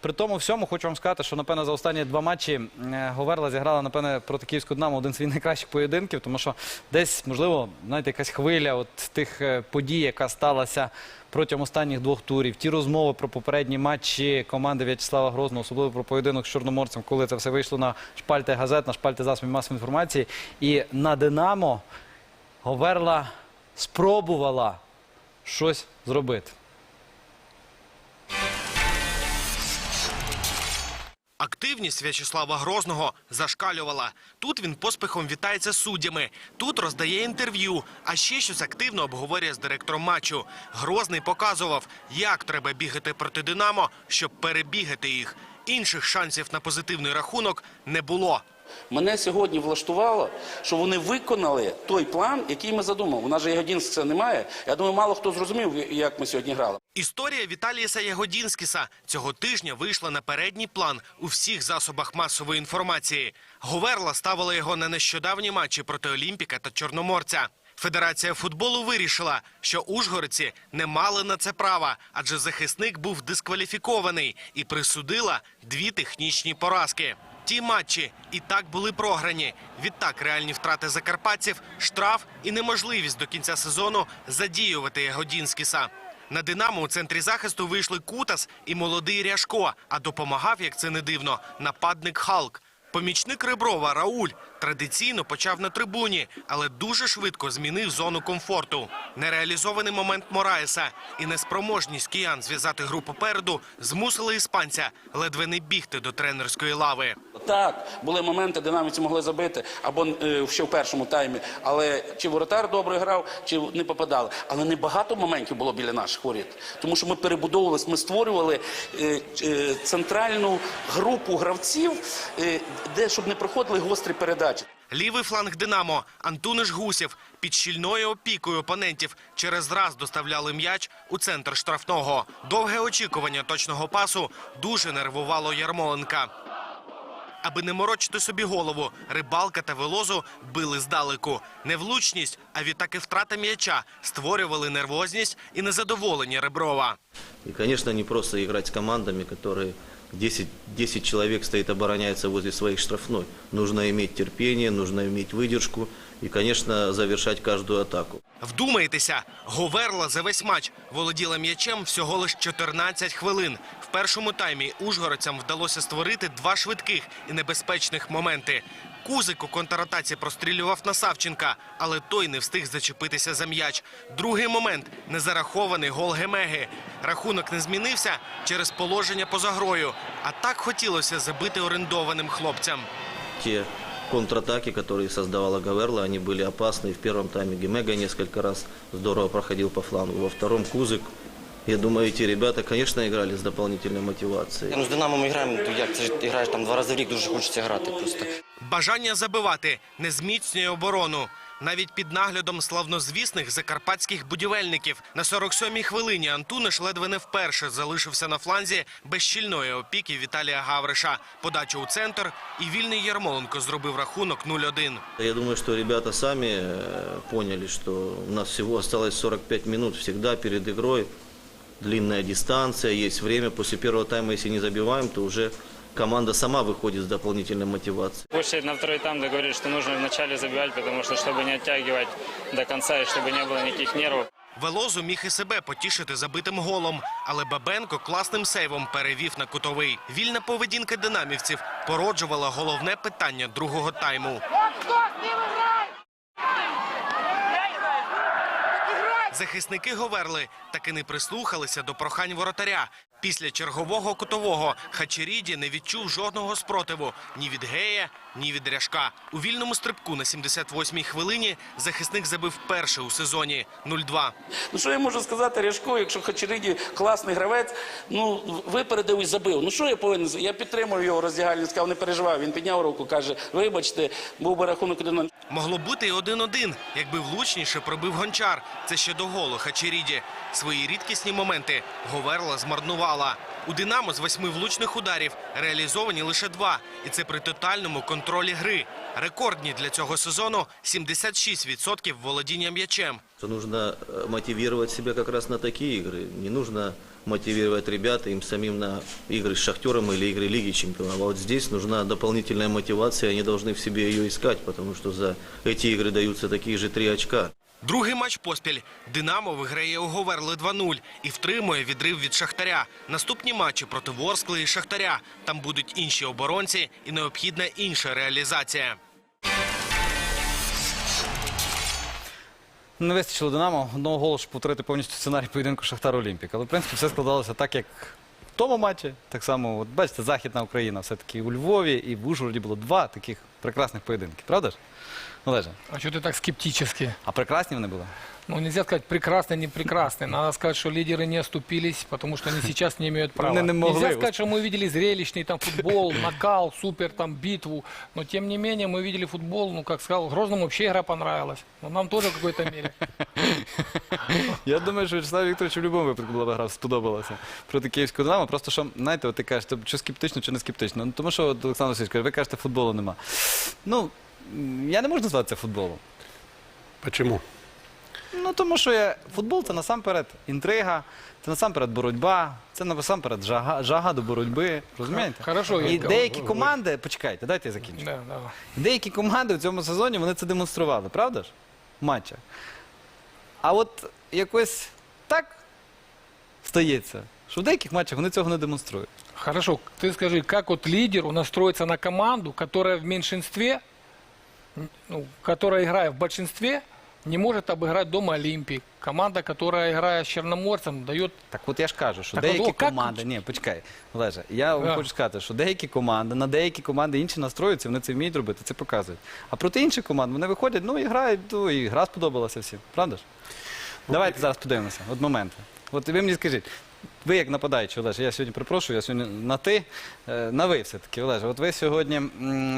При тому всьому хочу вам сказати, що напевно за останні два матчі е, Говерла зіграла напевне проти Київського Динамо один з найкращих поєдинків, тому що десь, можливо, знаєте, якась хвиля от тих е, подій, яка сталася протягом останніх двох турів. Ті розмови про попередні матчі команди В'ячеслава Грозного, особливо про поєдинок з Чорноморцем, коли це все вийшло на шпальти газет, на шпальти засобів масової інформації. І на Динамо Говерла спробувала щось зробити. Активність В'ячеслава Грозного зашкалювала. Тут він поспіхом вітається суддями, тут роздає інтерв'ю, а ще щось активно обговорює з директором матчу. Грозний показував, як треба бігати проти Динамо, щоб перебігати їх. Інших шансів на позитивний рахунок не було. Мене сьогодні влаштувало, що вони виконали той план, який ми задумали. У нас же Ягодінська немає. Я думаю, мало хто зрозумів, як ми сьогодні грали. Історія Віталіса Ягодінськіса цього тижня вийшла на передній план у всіх засобах масової інформації. Говерла ставила його на нещодавні матчі проти Олімпіка та Чорноморця. Федерація футболу вирішила, що ужгородці не мали на це права, адже захисник був дискваліфікований і присудила дві технічні поразки. Ті матчі і так були програні. Відтак реальні втрати закарпатців, штраф і неможливість до кінця сезону задіювати Ягодінськіса. На Динамо у центрі захисту вийшли Кутас і молодий Ряшко, а допомагав, як це не дивно, нападник Халк. Помічник Реброва Рауль традиційно почав на трибуні, але дуже швидко змінив зону комфорту. Нереалізований момент Мораеса і неспроможність киян зв'язати гру попереду змусили іспанця ледве не бігти до тренерської лави. Так, були моменти, динаміці могли забити або е, ще в першому таймі. Але чи воротар добре грав, чи не попадали. Але не багато моментів було біля наших воріт. Тому що ми перебудовувалися, ми створювали е, е, центральну групу гравців, де щоб не проходили гострі передачі. Лівий фланг Динамо Антуниш Гусєв під щільною опікою опонентів через раз доставляли м'яч у центр штрафного. Довге очікування точного пасу дуже нервувало Ярмоленка. Аби не морочити собі голову, рибалка та велозу били здалеку. Невлучність, а відтак і втрата м'яча створювали нервозність і незадоволення Реброва. І, звісно, не просто грати з командами, які 10, 10 чоловік стоїть обороняється возле своїх штрафной. Нужно мати терпіння, нужно мати выдержку и, конечно, завершать каждую атаку. Вдумайтеся, Говерла за весь матч володіла м'ячем всього лиш 14 хвилин. В першому таймі ужгородцям вдалося створити два швидких і небезпечних моменти. Кузик у контратаці прострілював на Савченка, але той не встиг зачепитися за м'яч. Другий момент незарахований гол Гемеги. Рахунок не змінився через положення поза грою. А так хотілося забити орендованим хлопцям. Те контратаки, которые создавала Гаверла, они были опасны. И в первом тайме Гемега несколько раз здорово проходил по флангу. Во втором Кузык. Я думаю, эти ребята, конечно, играли с дополнительной мотивацией. Ну, з Динамо ми граємо, то як це ж ти граєш там два рази в рік, дуже хочеться грати просто. Бажання забивати не зміцнює оборону. Навіть під наглядом славнозвісних закарпатських будівельників на 47-й хвилині Антуниш ледве не вперше залишився на фланзі без щільної опіки Віталія Гавриша. Подачу у центр і вільний Ярмоленко зробив рахунок 0-1. Я думаю, что ребята сами э, поняли, что у нас всего осталось 45 минут всегда перед игрой. Длинная дистанция, есть время. После первого тайма, если не забиваем, то уже команда сама выходит с дополнительной мотивацией. Коach на второй тайм говорит, что нужно вначале забивать, потому что чтобы не оттягивать до конца и чтобы не было никаких нервов. Велозу міг і себе потішити забитим голом, але Бабенко класним сейвом перевів на кутовий. Вільна поведінка динамівців породжувала головне питання другого тайму. Захисники Говерли таки не прислухалися до прохань воротаря. Після чергового кутового Хачеріді не відчув жодного спротиву ні від Гея, ні від Ряшка. У вільному стрибку на 78-й хвилині захисник забив перше у сезоні 0-2. Ну що я можу сказати Ряшко, якщо Хачериді класний гравець, ну випередив і забив. Ну що я повинен? Я підтримав його роздягальні, сказав, не переживав. Він підняв руку, каже, вибачте, був би рахунок 1 Могло бути і 1-1, якби влучніше пробив гончар. Це ще до голу Хачеріді. Свої рідкісні моменти Говерла змарнувала. У Динамо з восьми влучних ударів реалізовані лише два. І це при тотальному контролі гри. Рекордні для цього сезону 76% володіння м'ячем. Что нужно э, мотивировать себя как раз на такие игры. Не нужно мотивировать ребят им самим на игры с Шахтером или игры Лиги Чемпионов. А вот здесь нужна дополнительная мотивация, они должны в себе ее искать, потому что за эти игры даются такие же три очка. Другий матч поспіль. Динамо виграє у Говерли 2-0 і втримує відрив від Шахтаря. Наступні матчі проти Ворскли і Шахтаря. Там будуть інші оборонці і необхідна інша реалізація. Не вистачило Динамо одного голу, щоб повторити повністю сценарій поєдинку Шахтар Олімпік. Але в принципі все складалося так, як тому матчі. Так само, от бачите, Західна Україна все-таки у Львові і в Ужгороді було два таких прекрасних поєдинки. Правда ж? Олеже, А что ты так скептически? а прекрасні вони були? Ну, нельзя сказать прекрасный, не прекрасный. Надо сказать, что лидеры не оступились, потому что они сейчас не имеют права. Не- не могли. Нельзя сказать, что мы видели зрелищный там футбол, накал, супер там битву. Но тем не менее мы видели футбол, ну, как сказал, Грозному вообще игра понравилась. Но нам тоже в какой-то мере. Я думаю, що Вячеслав Вікторович в будь-якому випадку була б гра сподобалася проти київського Динамо. Просто що, знаєте, от ти кажеш, чи скептично, чи не скептично. Ну, тому що от Олександр Васильович каже, ви кажете, футболу нема. Ну, я не можу назвати це футболом. Почему? Ну, тому що я, футбол це насамперед інтрига, це насамперед боротьба, це насамперед жага, жага до боротьби. Розумієте? Хорошо, І Ігор. деякі команди, почекайте, дайте я закінчу. Да, да. Деякі команди в цьому сезоні вони це демонстрували, правда ж? В матчах. А от якось так стається, що в деяких матчах вони цього не демонструють. Хорошо, ты скажи, как вот лидеру настроиться на команду, которая в меньшинстве, ну, которая, играя в большинстве, не может обыграть дома Олимпик. Команда, которая, играет с Черноморцем, дает Так от я ж кажу, що Так деякі о, как- команди. Ні, почекай, Олеже, я вам Да. хочу сказати, що деякі команди, на деякі команди інші настроюються, вони це вміють робити, це показують. А проти інших команд вони виходять, ну і грають, ну і гра сподобалася всім, правда ж? Давайте зараз подивимося. От моменти. От ви мені скажіть, ви як нападаючий, Олеже, я сьогодні припрошую, я сьогодні на ти, е, на ви все-таки, Олеже. От ви сьогодні. м,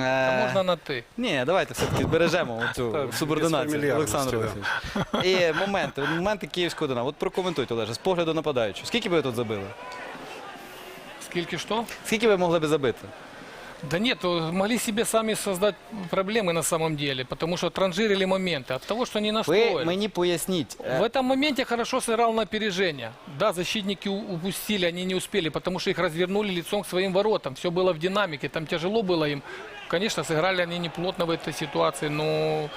а можна на ти. ні, давайте все-таки збережемо цю Так, субординацію, Олександр фамільярності, І моменти, от моменти київського Динамо. От прокоментуйте, Олеже, з погляду нападаючого. Скільки би ви тут забили? Скільки що? Скільки ви могли би забити? Да нет, э, могли себе сами создать проблемы на самом деле, потому что транжирили моменты. От того, что не Ви настроили. мені поясніть. е, В этом моменте хорошо сыграл на опережение. Да, защитники у- упустили, они не успели, потому что их развернули лицом к своим воротам. Все было в динамике, там тяжело было им. Конечно, сыграли они неплотно в этой ситуации, но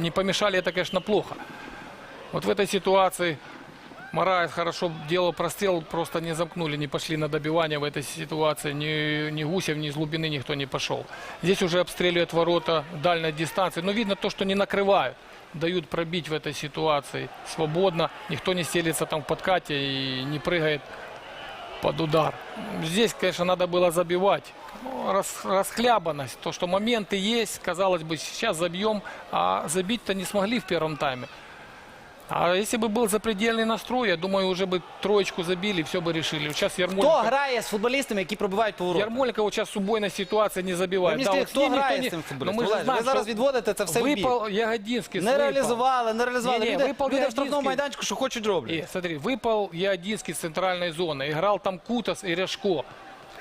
не помешали это, конечно, плохо. Вот в этой ситуации Мараев хорошо делал прострел, просто не замкнули, не пошли на добивание в этой ситуации. Ни, ни Гусев, ни из глубины никто не пошел. Здесь уже обстреливают ворота дальней дистанции. Но видно то, что не накрывают. Дают пробить в этой ситуации свободно. Никто не селится там в подкате и не прыгает под удар. Здесь, конечно, надо было забивать. Ну, рас- расхлябанность, то, что моменты есть, казалось бы, сейчас забьем, а забить-то не смогли в первом тайме. А если бы был запредельный настрой, я думаю, уже бы троечку забили, все бы решили. Вот Сейчас Хто Ярмоленко, грає з футболістами, які пробивають поворот? Ярмоленко вот сейчас с убойной ситуации не Ви забивает. мені Да, скажіть, вот с хто ним никто грає не- з цим Но футболістом? мы же Олеже, знаем, ви зараз что відводите це все в бік. Выпал Ягодинский, Не выпал. реалізували, не реалізували. Ні-ні, люди випав люди в Ягодинський. штрафному майданчику, що хочуть роблять. И, смотри, выпал Ягодинский с центральной зоны. Играл там Кутас и Ряшко.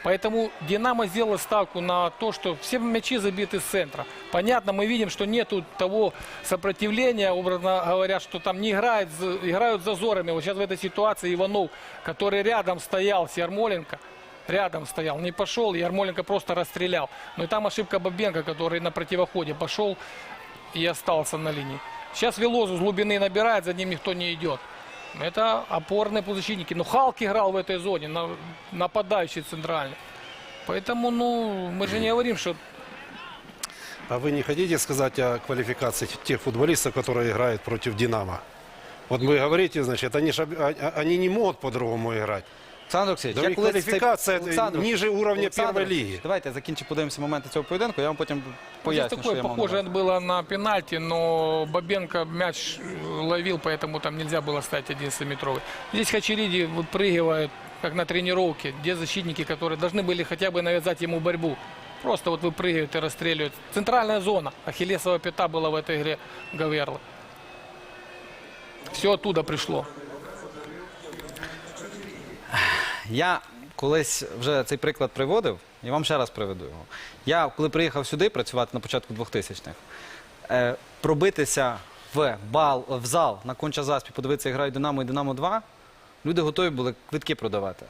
Поэтому Динамо сделала ставку на то, что все мячи забиты с центра. Понятно, мы видим, что нету того сопротивления, образно говоря, что там не играют, играют зазорами. Вот сейчас в этой ситуации Иванов, который рядом стоял с Ярмоленко, рядом стоял, не пошел, Ярмоленко просто расстрелял. Но и там ошибка Бабенко, который на противоходе пошел и остался на линии. Сейчас Велозу с глубины набирает, за ним никто не идет. Это опорные полузащитники. Но Халк играл в этой зоне, на- нападающий центральный. Поэтому, ну, мы же не говорим, что А вы не хотите сказать о квалификации тех футболистов, которые играют против «Динамо»? Вот вы говорите, значит, они, ж об- а- а- они не могут по-другому играть. Олександр Олексійович, Да я і колись кваліфікація цей- Олександр, ніже уровня Олександр першої Олексійович, ліги. Давайте я закінчу, подивимося моменти цього поєдинку, я вам потім здесь поясню, що такое я мав на похоже увазі. было на пенальти, но Бабенко мяч э, ловил, поэтому там нельзя было ставить 11-метровый. Здесь Хачериди выпрыгивает, как на тренировке, где защитники, которые должны были хотя бы навязать ему борьбу. Просто вот выпрыгивают и расстреливают. Центральная зона. Ахиллесова пята была в этой игре Гаверла. Все оттуда пришло. Я колись вже цей приклад приводив, і вам ще раз приведу його. Я, коли приїхав сюди працювати на початку 2000-х, е, пробитися в, бал, в зал на конча заспі, подивитися, як грають Динамо і Динамо 2, люди готові були квитки продавати.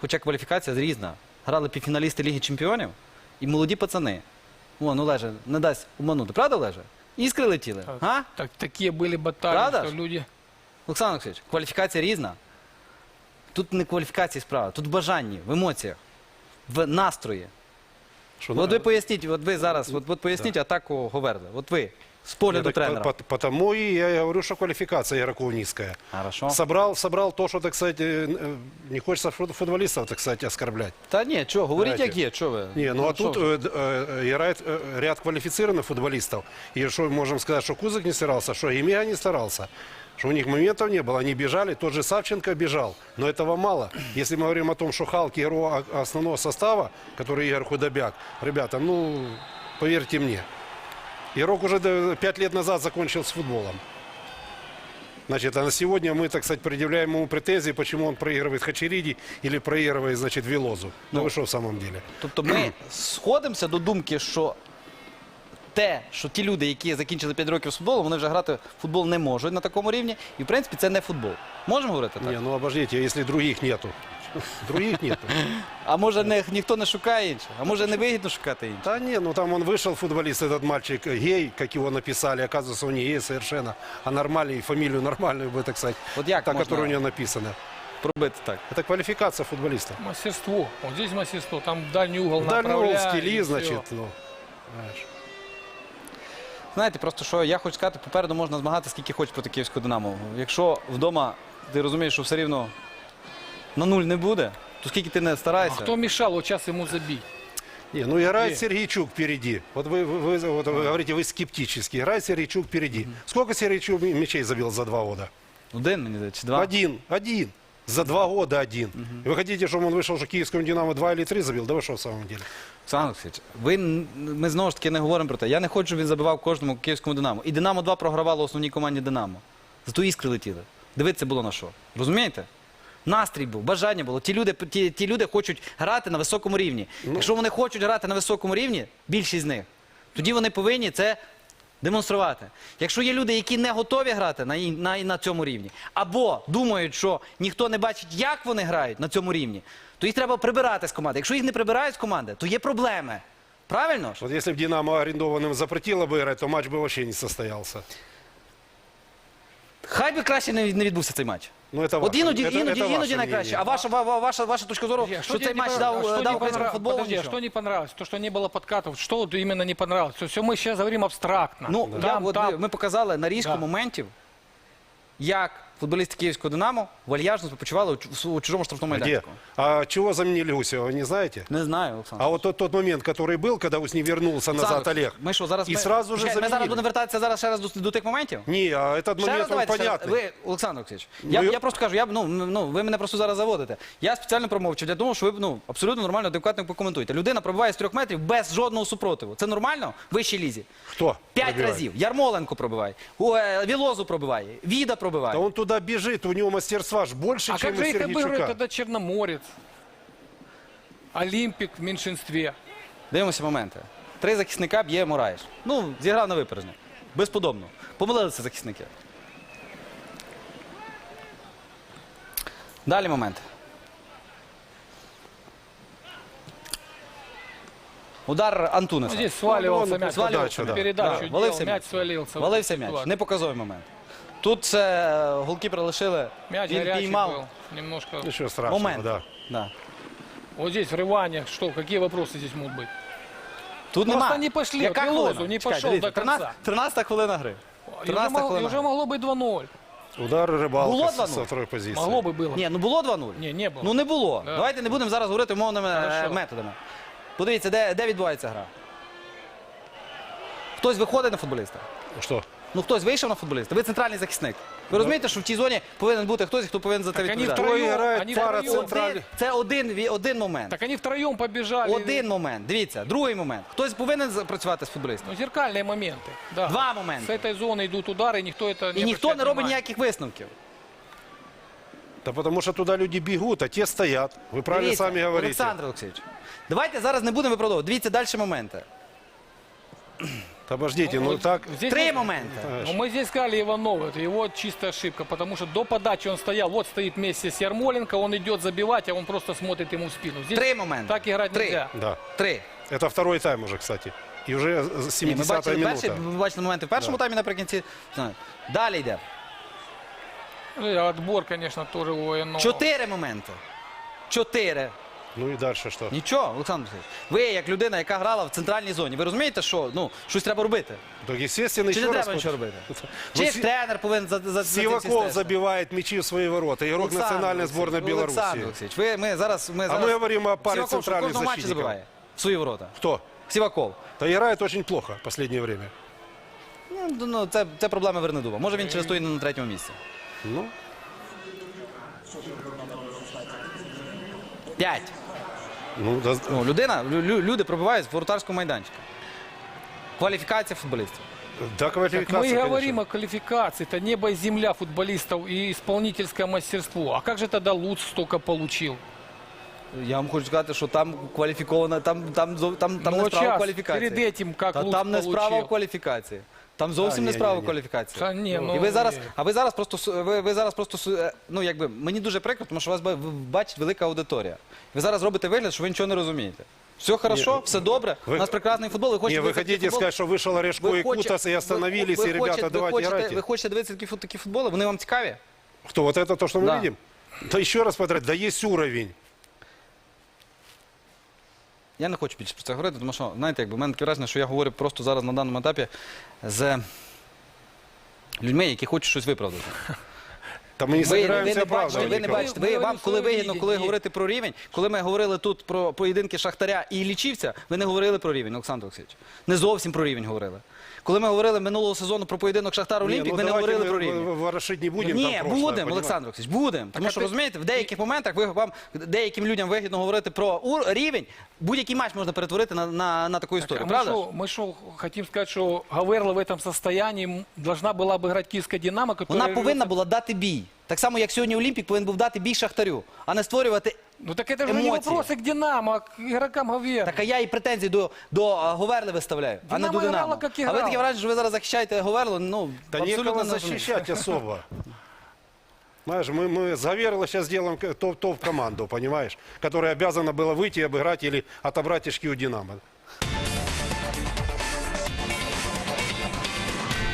Хоча кваліфікація різна. Грали півфіналісти Ліги Чемпіонів і молоді пацани. О, ну Леже, не дасть обманути. Правда, Леже? Іскри летіли. А? Так, такие были баталии, Правда что ж? люди... Олександр Олексійович, кваліфікація різна. Тут не кваліфікації справа, тут в бажанні, в емоціях, в настрої. От ви поясніть, от ви зараз, от, от поясніть атаку Говерли. От ви, з Я погляду так тренера. по- по- Потому и я говорю, что квалификация игроков низкая. Хорошо. Собрал, собрал то, что, так сказать, э, э, не хочется фут- футболистов, так сказать, оскорблять. Та ні, що, говоріть, Давайте. як є, що ви? Не, ну а що тут ви? э, д- э, играет э, ряд квалифицированных футболистов. И что можем сказать, что Кузык не старался, что Емега не старался. Что у них моментов не было, они бежали, тот же Савченко бежал. Но этого мало. Если мы говорим о том, что Халки герой о- основного состава, который Игорь Худобяк, ребята, ну, поверьте мне, Игрок уже да, пять лет назад закончил с футболом. Значит, а на сегодня мы, так сказать, предъявляем ему претензии, почему он проигрывает Хачериди или проигрывает, значит, Вилозу. Ну, вы что в самом деле? Тобто ми сходимося до думки, що те, що ті люди, які закінчили 5 років з футболу, вони вже грати в футбол не можуть на такому рівні. І, в принципі, це не футбол. Можемо говорити так? Не, ну обождите, если других нету. Других нету. А може не, ніхто не шукає інших? А може не вигідно шукати інших? Да не, ну там он вышел, футболист, этот мальчик, э, гей, как его написали. Оказывается, он не гей совершенно, а нормальный, фамилию нормальную бы, так сказать. Вот як та, можна? которая у него написана. Пробити так. Это квалификация футболиста. Мастерство. Вот здесь мастерство. Там дальний угол Дальний угол, направляй, скилли, и всё. значит, ну. знаешь. Знаєте, просто що я хочу сказати, попереду можна змагати скільки хочеш проти київського Динамо. Якщо вдома ти розумієш, що все рівно на нуль не буде, то скільки ти не А старайся. кто мешал вот сейчас ему забить? Не, ну играет Не. Сергейчук впереди. Вот вы, вы, вы- вот вы говорите, вы скептически. Играет Сергейчук впереди. Сколько Сергейчук мячей забил за два года? Один, мені здається, чи два. Один. Один. За два года один. И вы хотите, чтобы он вышел уже киевскому Динамо два или три забил? Да вы что в самом деле? Олександр Олексійович, ви, н- ми знову ж таки не говоримо про те. Я не хочу, щоб він забивав кожному київському Динамо. І Динамо 2 програвало основній команді Динамо. Зато іскри летіли. Дивитися було на що. Розумієте? Настрій був, бажання було. Ті люди, ті, ті люди хочуть грати на високому рівні. Якщо вони хочуть грати на високому рівні, більшість з них, тоді вони повинні це демонструвати. Якщо є люди, які не готові грати на, ін- на, на цьому рівні, або думають, що ніхто не бачить, як вони грають на цьому рівні, то їх треба прибирати з команди. Якщо їх не прибирають з команди, то є проблеми. Правильно ж? Вот если бы Динамо арендованным запретило бы играть, то матч бы вообще не состоялся. Хай би краще не, від- не відбувся цей матч. Ну, это От ваше- іноді, это- іноді, это іноді ваше найкраще. мнение. А ваша, ва- ва- ваша, ваша точка зору, Подожди, а що тебе цей не матч понрав- дав, а что дав не українському понрав- футболу? Подожди, а нічого? что не понравилось? То, что не было подкатов. Что вот именно не понравилось? Все, мы сейчас говорим абстрактно. Ну, я, там, от, там. ми- ми показали нарізку Да. моментів, як футболісти Київського Динамо вальяжно почували у, чу- у чужому штрафному Где? майданчику. А чего заменили Гусева, вы не знаете? Не знаю, Олександр. А вот тот, тот момент, который был, когда Гусев вернулся назад Олександр, Олег. Ми що, зараз И ми, сразу же Чекай, ми зараз заменили. будемо вертатися зараз ще раз до, до тих моментів? Не, а этот Ще раз момент, он давайте, ще раз. понятный. Ви, Олександр Олексійович, я, Ну, я просто кажу, я, б, ну, м- ну, ви мене просто зараз заводите. Я спеціально промовчив для того, що ви ну, абсолютно нормально, адекватно покоментуєте. Людина пробиває з трьох метрів без жодного супротиву. Це нормально? В вищій лізі. Кто? П'ять пробивает? разів. Ярмоленко пробиває, О, е, Вілозу пробиває, Віда пробиває. Да он туда бежит, у него мастерства ж больше, А чем как у же их обыгрывает Сергейчука. тогда Черноморец? Олимпик в меньшинстве. Дивимося моменти. Три захисника б'є Мураєш. Ну, зіграв на випередження. Безподобно. Помилилися захисники. Далі момент. Удар Ну, Антунеса. здесь сваливался Ну, мяч. подача, да. Передачу Да, делал, валився мяч м'яч. свалился. Валився м'яч. ситуация. Непоказовий момент. Тут це голкіпера лишили. Мяч Він горячий піймав. был. Немножко. Ничего страшного, Момент. да. Да. Вот здесь врывание. Что, какие вопросы здесь могут быть? Тут Просто нема. не пошли, Яка от Вілозу хвилина? не Чекайте, пішов дивіться, до кінця. 13 13 хвилина гри. И уже, 13 мог- и хвилина. уже могло быть 2-0. Удар рыбалка Було со, 2:0? со второй позиции. Могло бы было. Ні, ну було 2-0. Ні, не було. Ну не було. Да. Давайте не будемо зараз говорити умовними е, Хорошо. методами. Подивіться, де, де відбувається гра. Хтось виходить на футболіста. Что? Ну хтось вийшов на футболіста. Ви центральний захисник. Ви розумієте, що в цій зоні повинен бути хтось, хто повинен за це Так вони відповідати. втроєм- Трое играет они пара втроем. центральных. Один- Це один, ві- один момент. Так они втроем побежали. Один момент. Дивіться, другий момент. Хтось повинен за- працювати з футболістом. Ну, зеркальные моменты. Да. Два С моменти. этой зоны идут удары, и никто это не І ніхто обращает не робить внимания. ніяких висновків. Да потому что туда люди бегут, а те стоят. Вы правильно Дивіться, сами говорите. Олександр Олексійович, давайте зараз не будемо виправдовувати. Дивіться далі моменти. Обождите, ну Вот так... здесь Три мы- моменти. Ну, мы здесь сказали Иванова, это его чистая ошибка, потому что до подачи он стоял, вот стоит вместе с Ярмоленко, он идет забивать, а он просто смотрит ему в спину. Здесь Три моменти. так играть Три. нельзя. Да. Три. Это второй тайм уже, кстати. И уже Ні, ми 70-я бачили перший, минута. ми бачили моменти в першому таймі наприкінці. Знаю. Далі йде. Ну, и отбор, конечно, тоже у Иванова. Чотири моменти. Чотири. Ну и дальше что? Нічого, Олександр Олексійович. Ви, як людина, яка грала в центральній зоні, ви розумієте, що ну, щось треба робити? Так, естественно, Чи не раз... треба нічого робити? Чи Ну, тренер повинен за, за, за цим Сиваков стежити? забивает мячи в свои ворота. Игрок Олександр национальной сборной Олексійович, Беларуси. Олександр Олексійович, ви, ми зараз, ми А зараз... мы говорим о паре Сіваков, що в центральных кожному матчі забиває в свої ворота. Кто? Сіваков. Да играет очень плохо в последнее время. Ну, ну, це, це проблема Вернедуба. Може він через то і не на третьому місці. Ну, П'ять. ну да, Ну, людина, лю- лю- люди пробивають з воротарського майданчика. Кваліфікація футболістів. да, Так квалификация, мы и говорим конечно. о квалификации. Это небо и земля футболистов и исполнительское мастерство. А как же тогда Луц столько получил? Я вам хочу сказати, що там кваліфікована, там, там, зов- там, там Ну, не от справа в щас, кваліфікації. перед этим как Та Луц там не справа получил. в кваліфікації. Там зовсім А, не ні, справа ні, в ні. кваліфікації. Та ні, ну, І ви зараз, ні. а ви зараз просто су- ви, ви зараз просто су- е, ну якби мені дуже прикро, тому що вас ба- в- бачить велика аудиторія. Ви зараз робите вигляд, що ви нічого не розумієте. Все хорошо, все добре. ви- У нас прекрасний футбол. Ви Не, хочете вы дивитися такий хотите футбол? сказать, что вышел Орешко Ви и хочете- Кутас и ви- остановились, ви и ребята, хочете- ви давайте хочете, играйте. Ви хочете дивитися такі, фут- такі футболи? Вони вам цікаві? Кто, вот это то, что мы Да. видим? Да еще раз повторяю, да есть уровень. Я не хочу більше про це говорити, тому що, знаєте, якби в мене таке враження, що я говорю просто зараз на даному етапі з людьми, які хочуть щось виправдати. Да мы не Ви, ви, собираемся не бачите, оправдывать ви не никого. бачите. Ми Ви говоримо вам, коли своє вигідно, коли відділення. говорити про рівень, коли ми говорили тут про поєдинки Шахтаря і Лічівця, ви не говорили про рівень, Олександр Олексійович. Не зовсім про рівень говорили. Коли ми говорили минулого сезону про поєдинок Шахтар Не, Олімпік, ну ми не давайте говорили мы про рівень. в- ворошить не будем. Ні, там прошлое, будемо, понимаете? Олександр Олексійович, будемо. Тому а що ти- розумієте, в деяких моментах ви вам деяким людям вигідно говорити про ур- рівень. Будь-який матч можна перетворити на, на, на таку А історію. мы Правда? шо- мы что, хотим сказать, что Гаверла в этом состоянии м, должна была бы играть Киевская Динамо, которая... Вона повинна живет- була дати бій. Так само, як сьогодні Олімпік повинен був дати бій Шахтарю, а не створювати Ну так это же не Эмоции. вопросы к Динамо, а к игрокам Гаверла. Так а я і претензії до, до а, Говерли виставляю, а не Динамо до грала, Динамо. як і А ви таке грала. враження, що ви зараз захищаєте Говерлу, ну, Да абсолютно некого не розумію. защищать особо. Знаешь, мы, мы с Гаверла сейчас сделаем к- топ- топ-команду, понимаешь? Которая обязана была выйти и обыграть или отобрать очки у «Динамо».